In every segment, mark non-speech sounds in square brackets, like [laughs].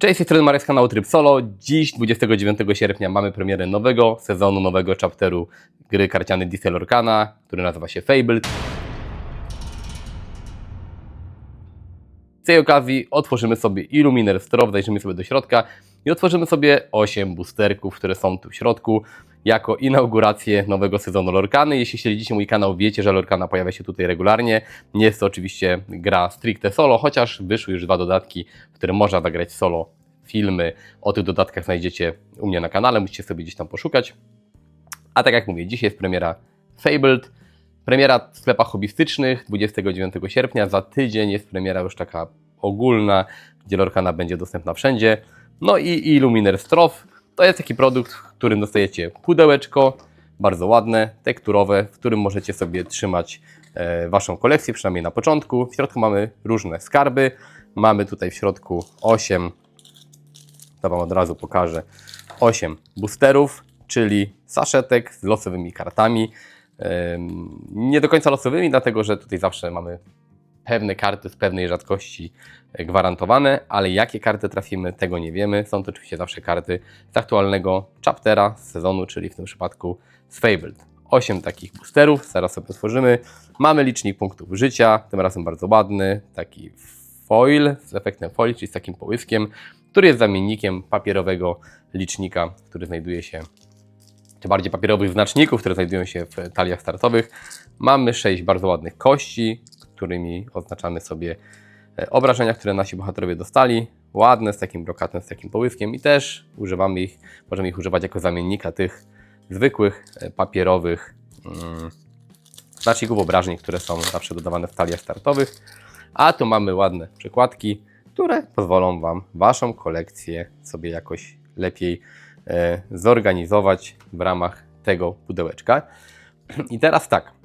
Cześć, strony Marek z kanału Tryb Solo. Dziś, 29 sierpnia, mamy premierę nowego sezonu, nowego chapteru gry karcianej Diesel Orkana, który nazywa się Fabled. Z tej okazji otworzymy sobie Illuminer Strof, zajrzymy sobie do środka i otworzymy sobie 8 boosterków, które są tu w środku, jako inaugurację nowego sezonu Lorkany. Jeśli śledzicie mój kanał, wiecie, że Lorkana pojawia się tutaj regularnie. Nie jest to oczywiście gra stricte solo, chociaż wyszły już dwa dodatki, w które można zagrać solo filmy. O tych dodatkach znajdziecie u mnie na kanale, musicie sobie gdzieś tam poszukać. A tak jak mówię, dzisiaj jest premiera Fabled. Premiera w sklepach hobbystycznych 29 sierpnia. Za tydzień jest premiera już taka ogólna, gdzie Lorkana będzie dostępna wszędzie. No i Illuminer Strof to jest taki produkt, w którym dostajecie pudełeczko, bardzo ładne, tekturowe, w którym możecie sobie trzymać e, Waszą kolekcję, przynajmniej na początku. W środku mamy różne skarby. Mamy tutaj w środku 8, to Wam od razu pokażę, 8 boosterów, czyli saszetek z losowymi kartami. Nie do końca losowymi, dlatego że tutaj zawsze mamy pewne karty z pewnej rzadkości gwarantowane, ale jakie karty trafimy, tego nie wiemy. Są to oczywiście zawsze karty z aktualnego chaptera z sezonu, czyli w tym przypadku z Fabled. 8 takich boosterów, zaraz sobie otworzymy. Mamy licznik punktów życia, tym razem bardzo ładny, taki foil z efektem foil, czyli z takim połyskiem, który jest zamiennikiem papierowego licznika, który znajduje się czy bardziej papierowych znaczników, które znajdują się w taliach startowych. Mamy 6 bardzo ładnych kości, którymi oznaczamy sobie e, obrażenia, które nasi bohaterowie dostali. Ładne, z takim brokatem, z takim połyskiem i też używamy ich, możemy ich używać jako zamiennika tych zwykłych e, papierowych mm, znaczników obrażeń, które są zawsze dodawane w taliach startowych. A tu mamy ładne przykładki, które pozwolą Wam Waszą kolekcję sobie jakoś lepiej e, zorganizować w ramach tego pudełeczka. [clears throat] I teraz tak.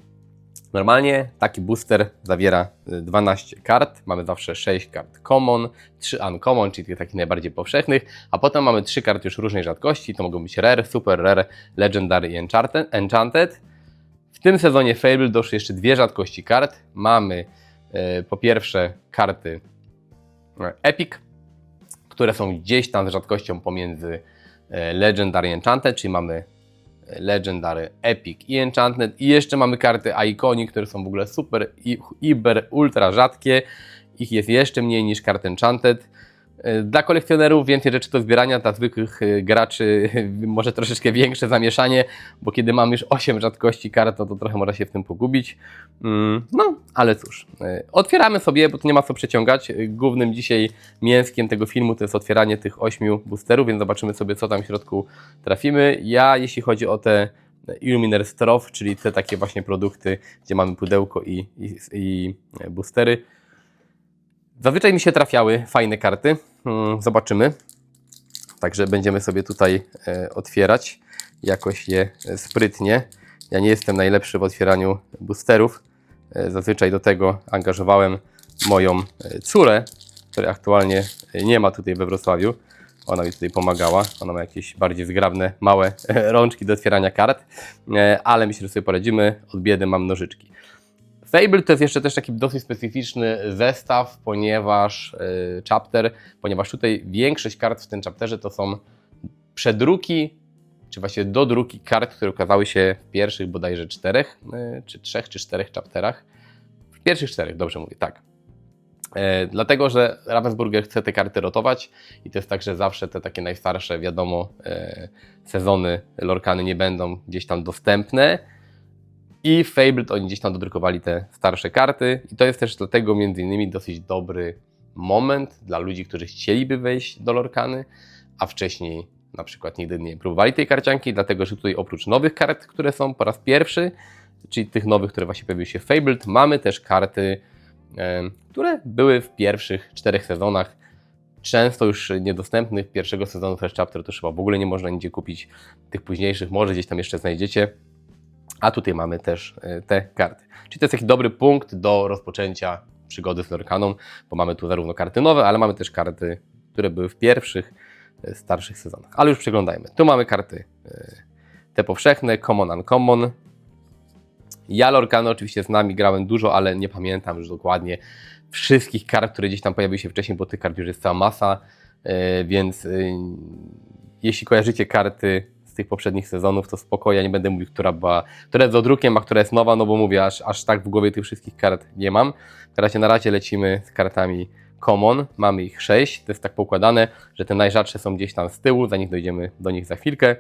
Normalnie taki booster zawiera y, 12 kart. Mamy zawsze 6 kart common, 3 uncommon, czyli tych takich najbardziej powszechnych, a potem mamy 3 karty już różnej rzadkości. To mogą być rare, super rare, legendary i enchanted. W tym sezonie Fable doszły jeszcze dwie rzadkości kart. Mamy y, po pierwsze karty y, Epic, które są gdzieś tam z rzadkością pomiędzy e, Legendary Enchanted, czyli mamy Legendary, Epic i Enchanted i jeszcze mamy karty Iconic, które są w ogóle super, i- iber, ultra rzadkie. Ich jest jeszcze mniej niż kart Enchanted. E, Dla kolekcjonerów więcej rzeczy do zbierania, dla zwykłych e, graczy może troszeczkę większe zamieszanie, bo kiedy mam już 8 rzadkości kart, no to trochę można się w tym pogubić. Mm, No, ale cóż, e, otwieramy sobie, bo tu nie ma co przeciągać. E, Głównym dzisiaj mięskiem tego filmu to jest otwieranie tych 8 boosterów, więc zobaczymy sobie, co tam w środku trafimy. Ja, jeśli chodzi o te Illuminer Strof, czyli te takie właśnie produkty, gdzie mamy pudełko i, i, i boostery, zazwyczaj mi się trafiały fajne karty. Mm, Zobaczymy. Także będziemy sobie tutaj e, otwierać jakoś je e, sprytnie. Ja nie jestem najlepszy w otwieraniu boosterów. E, Zazwyczaj do tego angażowałem moją córę, której aktualnie nie ma tutaj we Wrocławiu. Ona mi tutaj pomagała. Ona ma jakieś bardziej zgrabne, małe rączki do otwierania kart, ale myślę, że sobie poradzimy. Od biedy mam nożyczki. Fable to jest jeszcze też taki dosyć specyficzny zestaw, ponieważ e, chapter, ponieważ tutaj większość kart w tym chapterze to są przedruki, czy właściwie dodruki kart, które ukazały się w pierwszych bodajże czterech, e, czy trzech, czy czterech chapterach. W pierwszych czterech, dobrze mówię, tak. E, dlatego, że Ravensburger chce te karty rotować i to jest tak, że zawsze te takie najstarsze, wiadomo, e, sezony Lorkany nie będą gdzieś tam dostępne. I w Fable to oni gdzieś tam dodrukowali te starsze karty i to jest też dlatego między innymi dosyć dobry moment dla ludzi, którzy chcieliby wejść do Lorkany, a wcześniej na przykład nigdy nie próbowali tej karcianki, dlatego że tutaj oprócz nowych kart, które są po raz pierwszy, czyli tych nowych, które właśnie pojawiły się w Fabled, mamy też karty, które były w pierwszych czterech sezonach, często już niedostępnych. Pierwszego sezonu First Chapter to chyba w ogóle nie można nigdzie kupić, tych późniejszych może gdzieś tam jeszcze znajdziecie. A tutaj mamy też e, te karty. Czyli to jest taki dobry punkt do rozpoczęcia przygody z Lorkaną, bo mamy tu zarówno karty nowe, ale mamy też karty, które były w pierwszych, e, starszych sezonach. Ale już przeglądajmy. Tu mamy karty e, te powszechne, common, uncommon. Ja Lorkany oczywiście z nami grałem dużo, ale nie pamiętam już dokładnie wszystkich kart, które gdzieś tam pojawiły się wcześniej, bo tych kart już jest cała masa. więc jeśli kojarzycie karty z tych poprzednich sezonów, to spokojnie, nie będę mówił, która była, która jest do drukiem, a która jest nowa, no bo mówię, aż, aż tak w głowie tych wszystkich kart nie mam. Teraz na razie lecimy z kartami common, mamy ich 6, to jest tak poukładane, że te najrzadsze są gdzieś tam z tyłu, zanim dojdziemy do nich za chwilkę.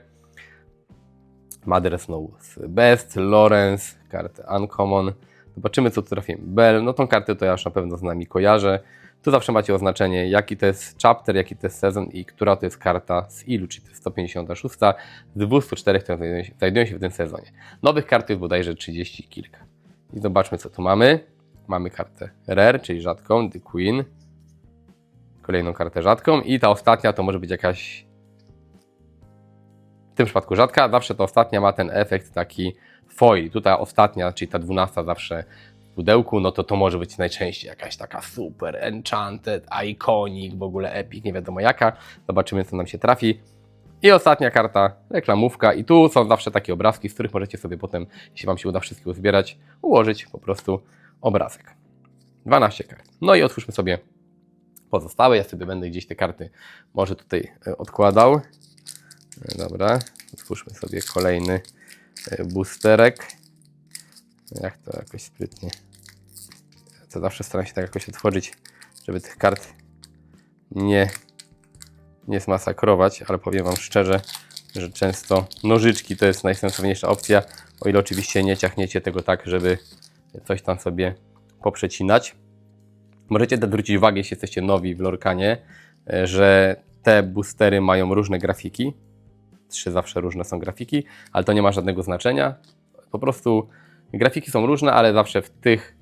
Mother Snow Best, Lawrence, kartę Uncommon. Zobaczymy, co tu trafimy. Bell, no tą kartę to ja już na pewno z nami kojarzę. Tu zawsze macie oznaczenie, jaki to jest chapter, jaki to jest sezon i która to jest karta z ilu, czyli to jest 156 z 204, które znajdują się, w tym sezonie. Nowych kart jest bodajże 30 kilka. I zobaczmy, co tu mamy. Mamy kartę Rare, czyli rzadką, The Queen. Kolejną kartę rzadką i ta ostatnia to może być jakaś w tym przypadku rzadka, zawsze ta ostatnia ma ten efekt taki foil. Tutaj ostatnia, czyli ta dwunasta zawsze pudełku, no to to może być najczęściej jakaś taka super, enchanted, iconic, w ogóle epic, nie wiadomo jaka. Zobaczymy, co nam się trafi. I ostatnia karta, reklamówka. I tu są zawsze takie obrazki, z których możecie sobie potem, jeśli Wam się uda wszystkie uzbierać, ułożyć po prostu obrazek. 12 kart. No i otwórzmy sobie pozostałe. Ja sobie będę gdzieś te karty może tutaj e, odkładał. E, Dobra, otwórzmy sobie kolejny e, boosterek. Jak to jakoś sprytnie. To zawsze staram się tak jakoś otworzyć, żeby tych kart nie, nie zmasakrować, ale powiem Wam szczerze, że często nożyczki to jest najsensowniejsza opcja, o ile oczywiście nie ciachniecie tego tak, żeby coś tam sobie poprzecinać. Możecie też zwrócić uwagę, jeśli jesteście nowi w Lorkanie, że te boostery mają różne grafiki. Trzy zawsze różne są grafiki, ale to nie ma żadnego znaczenia. Po prostu grafiki są różne, ale zawsze w tych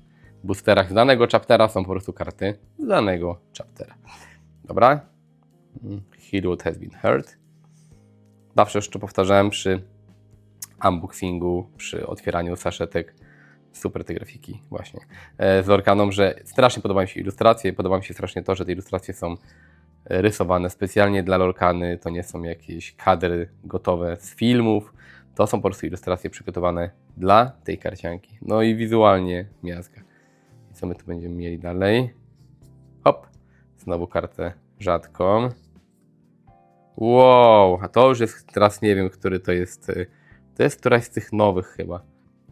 boosterach z danego chaptera są po prostu karty z danego chaptera. Dobra? Mm, Heal what has been hurt. Zawsze jeszcze powtarzałem przy unboxingu, przy otwieraniu saszetek, super te grafiki właśnie e, z Lorkaną, że strasznie podobają się ilustracje, podoba mi się strasznie to, że te ilustracje są rysowane specjalnie dla Lorkany, to nie są jakieś kadry gotowe z filmów, to są po prostu ilustracje przygotowane dla tej karcianki. No i wizualnie miazga. I co my tu będziemy mieli dalej? Hop, znowu kartę rzadką. Wow, a to już jest, teraz nie wiem, który to jest, y, to jest któraś z tych nowych chyba.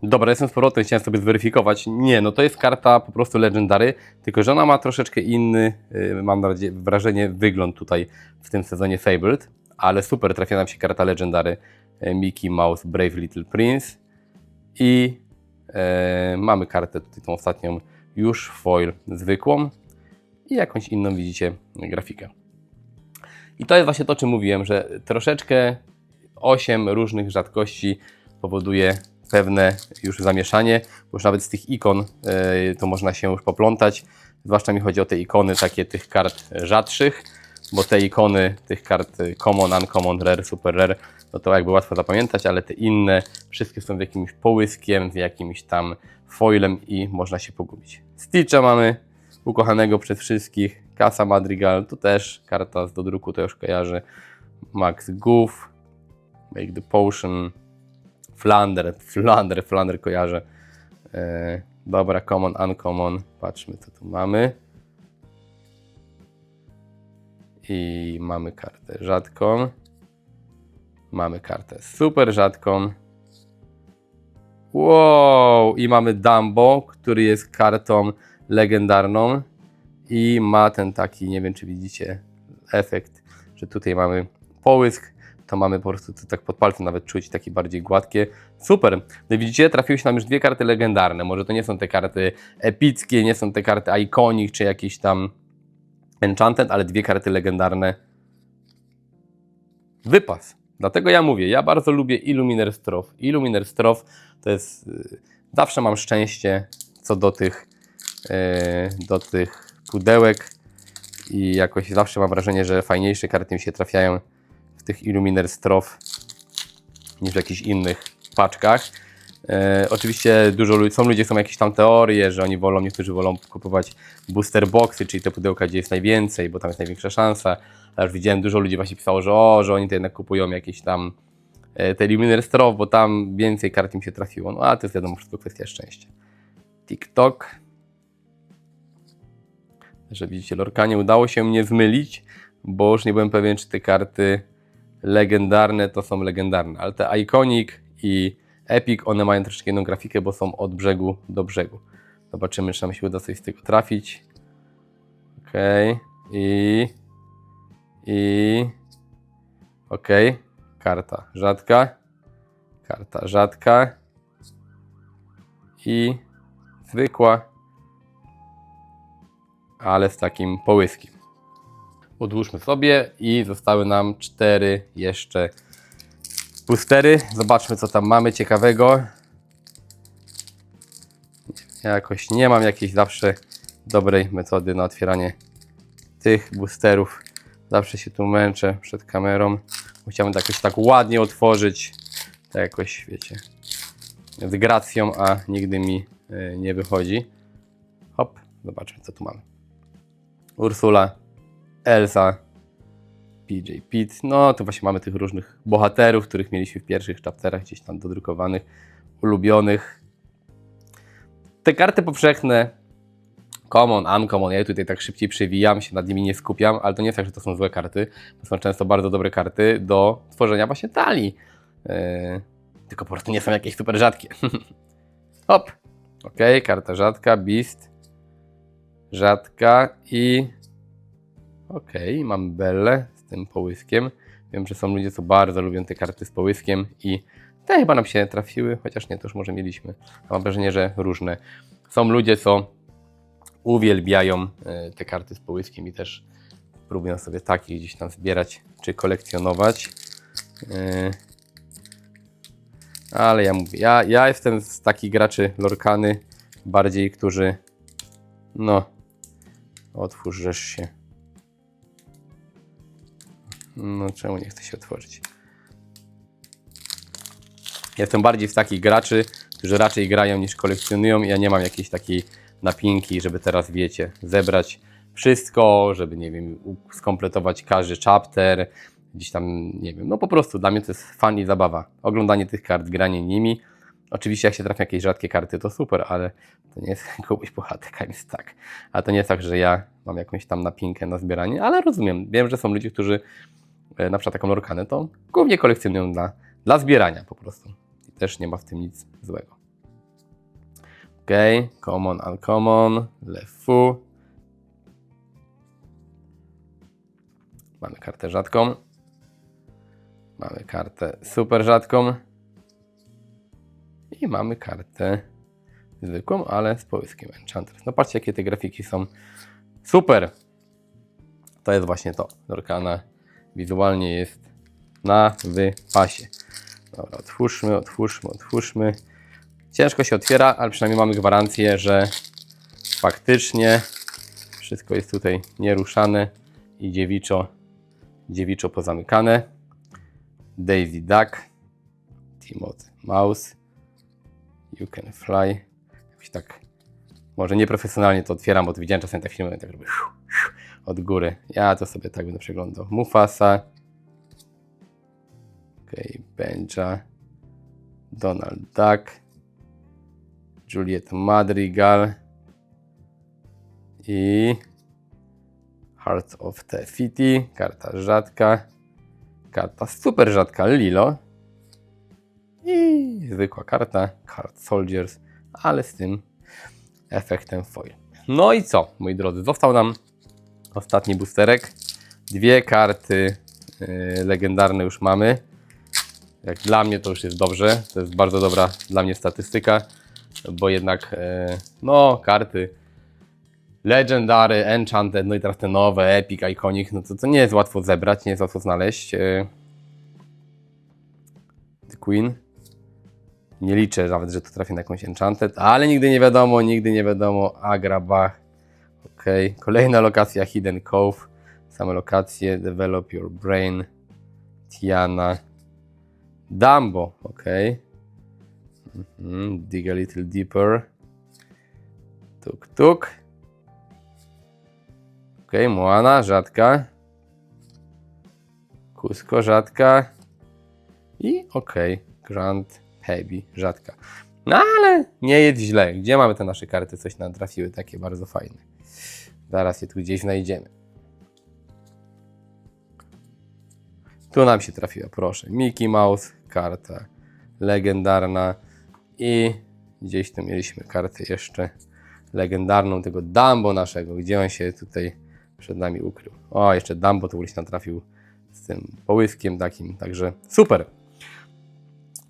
Dobra, jestem z powrotem, chciałem sobie zweryfikować. Nie, no to jest karta po prostu Legendary, tylko że ona ma troszeczkę inny, y, mam wrażenie, wygląd tutaj w tym sezonie Fabled, ale super, trafia nam się karta Legendary Mickey Mouse Brave Little Prince i e, mamy kartę tutaj tą ostatnią już foil zwykłą i jakąś inną widzicie grafikę. I to jest właśnie to, o czym mówiłem, że troszeczkę 8 różnych rzadkości powoduje pewne już zamieszanie, bo już nawet z tych ikon e, to można się już poplątać. Zwłaszcza mi chodzi o te ikony takie tych kart rzadszych, bo te ikony tych kart e, common, uncommon, rare, super rare, no to jakby łatwo zapamiętać, ale te inne wszystkie są z jakimś połyskiem, z jakimś tam foilem i można się pogubić. Stitcha mamy, ukochanego przez wszystkich. Casa Madrigal, to też karta z dodruku, to już kojarzy. Max Goof, Make the Potion, Flander, Flander, Flander kojarzę. E, dobra, common, uncommon. Patrzmy, co tu mamy. I mamy kartę rzadką. Mamy kartę super rzadką. Wow! I mamy Dumbo, który jest kartą legendarną i ma ten taki, nie wiem czy widzicie, efekt, że tutaj mamy połysk, to mamy po prostu to tak pod palcem nawet czuć takie bardziej gładkie. Super! No widzicie, trafiły się nam już dwie karty legendarne. Może to nie są te karty epickie, nie są te karty iconic czy jakieś tam enchanted, ale dwie karty legendarne. Wypas. Dlatego ja mówię, ja bardzo lubię Illuminer Strof. Illuminer Strof to jest, y, zawsze mam szczęście co do tych, y, do tych pudełek i jakoś zawsze mam wrażenie, że fajniejsze karty mi się trafiają w tych Illuminer Strof niż w jakichś innych paczkach. E, oczywiście dużo ludzi, są ludzie, są jakieś tam teorie, że oni wolą, niektórzy wolą kupować booster boxy, czyli te pudełka, gdzie jest najwięcej, bo tam jest największa szansa. Ale już widziałem, dużo ludzi właśnie pisało, że o, że oni to jednak kupują jakieś tam e, te Illuminer Strof, bo tam więcej kart im się trafiło. No a to jest wiadomo, wszystko kwestia szczęścia. TikTok. Że widzicie, Lorkanie udało się mnie zmylić, bo już nie byłem pewien, czy te karty legendarne to są legendarne, ale te Iconic i Epic, one mają troszeczkę inną grafikę, bo są od brzegu do brzegu. Zobaczymy, czy nam się uda coś z tego trafić. Okej. I... I... Okej. Karta rzadka. Karta rzadka. I... Zwykła. Ale z takim połyskiem. Odłóżmy sobie i zostały nam cztery jeszcze boostery. Zobaczmy, co tam mamy ciekawego. Ja jakoś nie mam jakiejś zawsze dobrej metody na otwieranie tych boosterów. Zawsze się tu męczę przed kamerą. Chciałbym to jakoś tak ładnie otworzyć. Tak jakoś, wiecie, z gracją, a nigdy mi y, nie wychodzi. Hop, zobaczmy, co tu mamy. Ursula, Elsa, PJ Pete. No, to właśnie mamy tych różnych bohaterów, których mieliśmy w pierwszych chapterach gdzieś tam dodrukowanych, ulubionych. Te karty powszechne, common, uncommon, ja tutaj tak szybciej przewijam, się nad nimi nie skupiam, ale to nie jest tak, że to są złe karty. To są często bardzo dobre karty do tworzenia właśnie talii. Yy, tylko po prostu nie są jakieś super rzadkie. [laughs] Hop. Ok, karta rzadka, Beast. Rzadka i... Ok, mam Belle tym połyskiem. Wiem, że są ludzie, co bardzo lubią te karty z połyskiem i te chyba nam się trafiły, chociaż nie, to już może mieliśmy. Mam wrażenie, że różne. Są ludzie, co uwielbiają e, te karty z połyskiem i też próbują sobie takie gdzieś tam zbierać czy kolekcjonować. E, Ale ja mówię, ja, ja jestem z takich graczy lorkany, bardziej, którzy no, otwórzesz się. No, czemu nie chce się otworzyć? Jestem bardziej z takich graczy, którzy raczej grają niż kolekcjonują. Ja nie mam jakiejś takiej napinki, żeby teraz, wiecie, zebrać wszystko, żeby, nie wiem, skompletować każdy chapter, gdzieś tam, nie wiem, no po prostu dla mnie to jest fan i zabawa. Oglądanie tych kart, granie nimi. Oczywiście jak się trafią jakieś rzadkie karty, to super, ale to nie jest [laughs] kogoś bohaterka, więc tak. A to nie jest tak, że ja mam jakąś tam napinkę na zbieranie, ale rozumiem. Wiem, że są ludzie, którzy na przykład taką lorkanę to głównie kolekcjonują dla, dla zbierania po prostu. I też nie ma w tym nic złego. Ok, common, uncommon, lefu. Mamy kartę rzadką. Mamy kartę super rzadką. I mamy kartę zwykłą, ale z połyskiem Enchantress. No patrzcie, jakie te grafiki są super. To jest właśnie to. Lorkana wizualnie jest na wypasie. Dobra, otwórzmy, otwórzmy, otwórzmy. Ciężko się otwiera, ale przynajmniej mamy gwarancję, że faktycznie wszystko jest tutaj nieruszane i dziewiczo, dziewiczo pozamykane. Daisy Duck, Timothy Mouse, You Can Fly. Jakoś tak, może nieprofesjonalnie to otwieram, bo to widziałem czasem te filmy, tak robię od góry. Ja to sobie tak będę przeglądał. Mufasa. Okej, Benja. Donald Duck. Juliet Madrigal. I Heart of the City. Karta rzadka. Karta super rzadka Lilo. I zwykła karta Card Soldiers, ale z tym efektem foil. No i co, moi drodzy? Został nam ostatni boosterek. Dwie karty yy, legendarne już mamy. Jak dla mnie to już jest dobrze. To jest bardzo dobra dla mnie statystyka, bo jednak yy, no karty Legendary, Enchanted, no i teraz te nowe, Epic, Iconic, no to, to nie jest łatwo zebrać, nie jest łatwo znaleźć. Yy. The Queen. Nie liczę nawet, że to trafi na jakąś Enchanted, ale nigdy nie wiadomo, nigdy nie wiadomo. Agra, Bach. Ok, kolejna lokacja Hidden Cove. Same lokacje. Develop Your Brain. Tiana. Dumbo. Ok. Mhm. Dig a little deeper. Tuk tuk. Ok, Moana, rzadka. Cusco, rzadka. I ok, Grand Heavy, rzadka. No ale nie jest źle. Gdzie mamy te nasze karty? Coś nam trafiły takie bardzo fajne. Zaraz je tu gdzieś znajdziemy. Tu nam się trafiła, proszę. Mickey Mouse, karta legendarna i gdzieś tu mieliśmy kartę jeszcze legendarną tego Dumbo naszego, gdzie on się tutaj przed nami ukrył. O, jeszcze Dumbo tu gdzieś nam trafił z tym połyskiem takim, także super.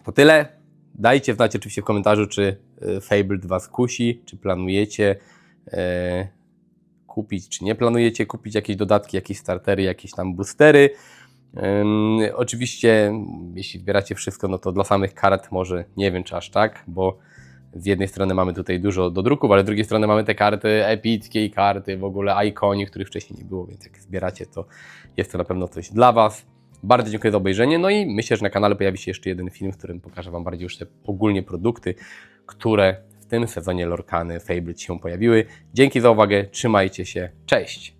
To tyle. Dajcie znać oczywiście w komentarzu, czy y, Fable 2 skusi, czy planujecie e, kupić, czy nie planujecie kupić jakieś dodatki, jakieś startery, jakieś tam boostery. Oczywiście, jeśli zbieracie wszystko, no to dla samych kart może nie wiem, czy aż tak, bo z jednej strony mamy tutaj dużo do druków, ale z drugiej strony mamy te karty epickie i karty w ogóle ikoni, których wcześniej nie było, więc jak zbieracie, to jest to na pewno coś dla Was. Bardzo dziękuję za obejrzenie, no i myślę, że na kanale pojawi się jeszcze jeden film, w którym pokażę Wam bardziej już te ogólnie produkty, które tym sezonie Lorkany Fable się pojawiły. Dzięki za uwagę, trzymajcie się, cześć!